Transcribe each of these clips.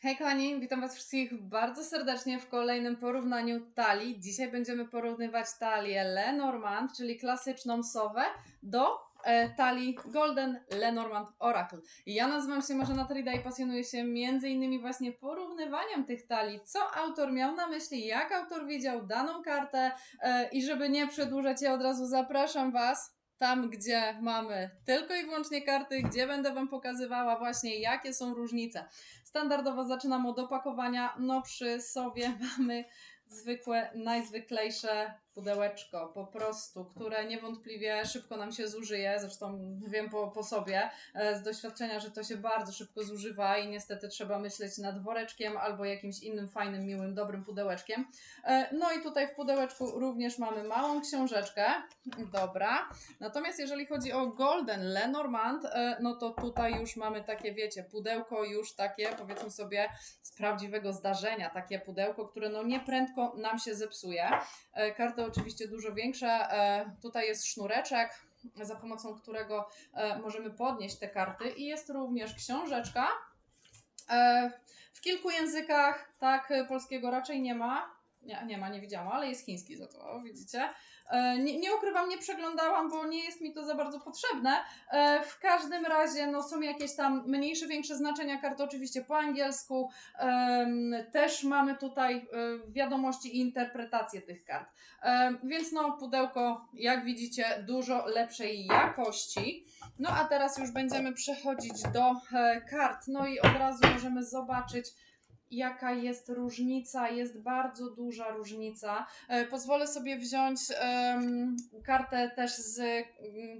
Hej kochani, witam Was wszystkich bardzo serdecznie w kolejnym porównaniu talii. Dzisiaj będziemy porównywać talię Lenormand, czyli klasyczną sowę, do e, talii Golden Lenormand Oracle. Ja nazywam się Marzena Trida i pasjonuję się innymi właśnie porównywaniem tych talii, co autor miał na myśli, jak autor widział daną kartę e, i żeby nie przedłużać, ja od razu zapraszam Was tam, gdzie mamy tylko i wyłącznie karty, gdzie będę Wam pokazywała właśnie, jakie są różnice. Standardowo zaczynam od opakowania. No przy sobie mamy zwykłe, najzwyklejsze pudełeczko po prostu, które niewątpliwie szybko nam się zużyje. Zresztą wiem po, po sobie e, z doświadczenia, że to się bardzo szybko zużywa i niestety trzeba myśleć nad woreczkiem albo jakimś innym fajnym, miłym, dobrym pudełeczkiem. E, No i tutaj w pudełeczku również mamy małą książeczkę. Dobra. Natomiast jeżeli chodzi o Golden Lenormand, e, no to tutaj już mamy takie, wiecie, pudełko już takie, powiedzmy sobie, z prawdziwego zdarzenia. Takie pudełko, które no nieprędko nam się zepsuje. Karty oczywiście dużo większe. E, Tutaj jest sznureczek, za pomocą którego e, możemy podnieść te karty i jest również książeczka. E, W kilku językach, tak, polskiego raczej nie ma. Nie, nie ma, nie widziałam, ale jest chiński za to, widzicie. E, Nie, nie ukrywam, nie przeglądałam, bo nie jest mi to za bardzo potrzebne. E, W każdym razie no, są jakieś tam mniejsze, większe znaczenia kart, oczywiście po angielsku. Też mamy tutaj e, wiadomości i interpretacje tych kart. Więc no, pudełko, jak widzicie, dużo lepszej jakości. No a teraz już będziemy przechodzić do kart. No i od razu możemy zobaczyć, jaka jest różnica. Jest bardzo duża różnica. E, Pozwolę sobie wziąć em, kartę też z mm,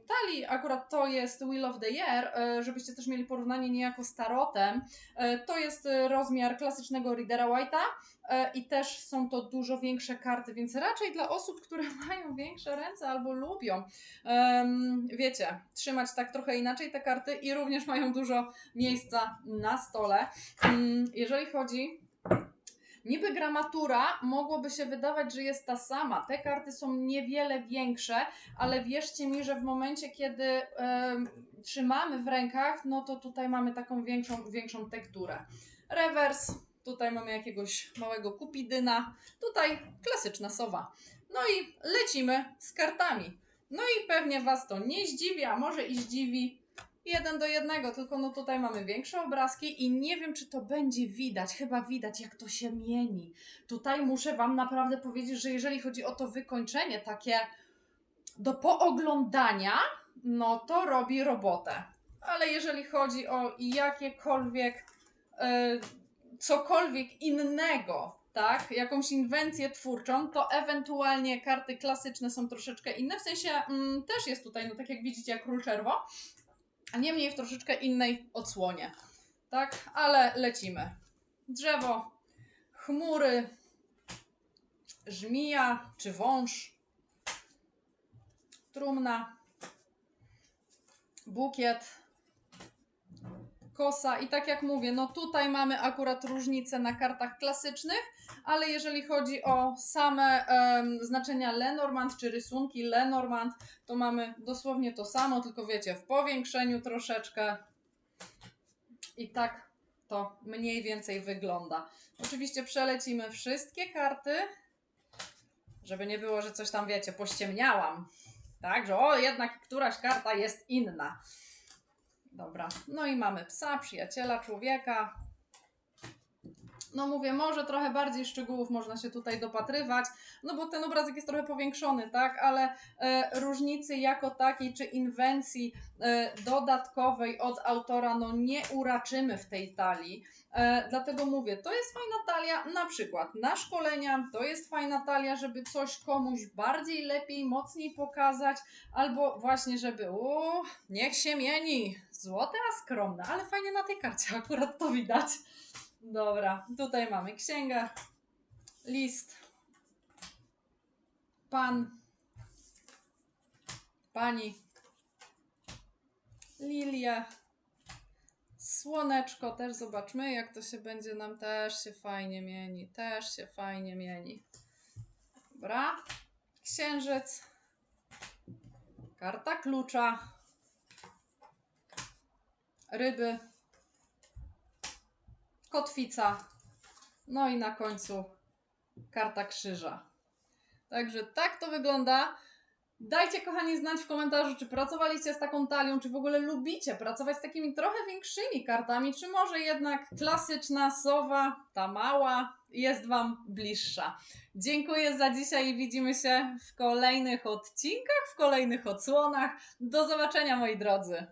talii. Akurat to jest Wheel of the Year, e, żebyście też mieli porównanie niejako z tarotem. E, To jest rozmiar klasycznego Readera White'a i też są to dużo większe karty, więc raczej dla osób, które mają większe ręce albo lubią, em, wiecie, trzymać tak trochę inaczej te karty i również mają dużo miejsca na stole. Mm, Jeżeli chodzi Niby gramatura mogłoby się wydawać, że jest ta sama. Te karty są niewiele większe, ale wierzcie mi, że w momencie, kiedy em, trzymamy w rękach, no to tutaj mamy taką większą, większą tekturę. Rewers, tutaj mamy jakiegoś małego kupidyna, tutaj klasyczna sowa. No i lecimy z kartami. No i pewnie Was to nie zdziwi, a może i zdziwi. Jeden do jednego, tylko no tutaj mamy większe obrazki i nie wiem, czy to będzie widać. Chyba widać, jak to się mieni. Tutaj muszę Wam naprawdę powiedzieć, że jeżeli chodzi o to wykończenie takie do pooglądania, no to robi robotę. Ale jeżeli chodzi o jakiekolwiek, e, cokolwiek innego, tak, jakąś inwencję twórczą, to ewentualnie karty klasyczne są troszeczkę inne. W sensie mm, też jest tutaj, no tak jak widzicie, król czerwo, niemniej w troszeczkę innej odsłonie. Tak, ale lecimy. Drzewo, chmury, żmija czy wąż, trumna, bukiet, kosa i tak jak mówię, no tutaj mamy akurat różnicę na kartach klasycznych, ale jeżeli chodzi o same em, znaczenia Lenormand czy rysunki Lenormand, to mamy dosłownie to samo, tylko wiecie, w powiększeniu troszeczkę i tak to mniej więcej wygląda. Oczywiście przelecimy wszystkie karty, żeby nie było, że coś tam wiecie, pościemniałam. Tak, że o, jednak któraś karta jest inna. Dobra, no i mamy psa, przyjaciela, człowieka. No mówię, może trochę bardziej szczegółów można się tutaj dopatrywać, no bo ten obrazek jest trochę powiększony, tak, ale e, różnicy jako takiej, czy inwencji e, dodatkowej od autora, no nie uraczymy w tej talii. E, dlatego mówię, to jest fajna talia, na przykład na szkolenia, to jest fajna talia, żeby coś komuś bardziej, lepiej, mocniej pokazać, albo właśnie, żeby niech się mieni, złote, a skromne, ale fajnie na tej karcie akurat to widać. Dobra, tutaj mamy księgę, list, pan, pani, lilia, słoneczko, też zobaczmy jak to się będzie nam też się fajnie mieni, też się fajnie mieni. Dobra, księżyc, karta klucza, ryby, kotwica, no i na końcu karta krzyża. Także tak to wygląda. Dajcie, kochani, znać w komentarzu, czy pracowaliście z taką talią, czy w ogóle lubicie pracować z takimi trochę większymi kartami, czy może jednak klasyczna sowa, ta mała, jest Wam bliższa. Dziękuję za dzisiaj i widzimy się w kolejnych odcinkach, w kolejnych odsłonach. Do zobaczenia, moi drodzy.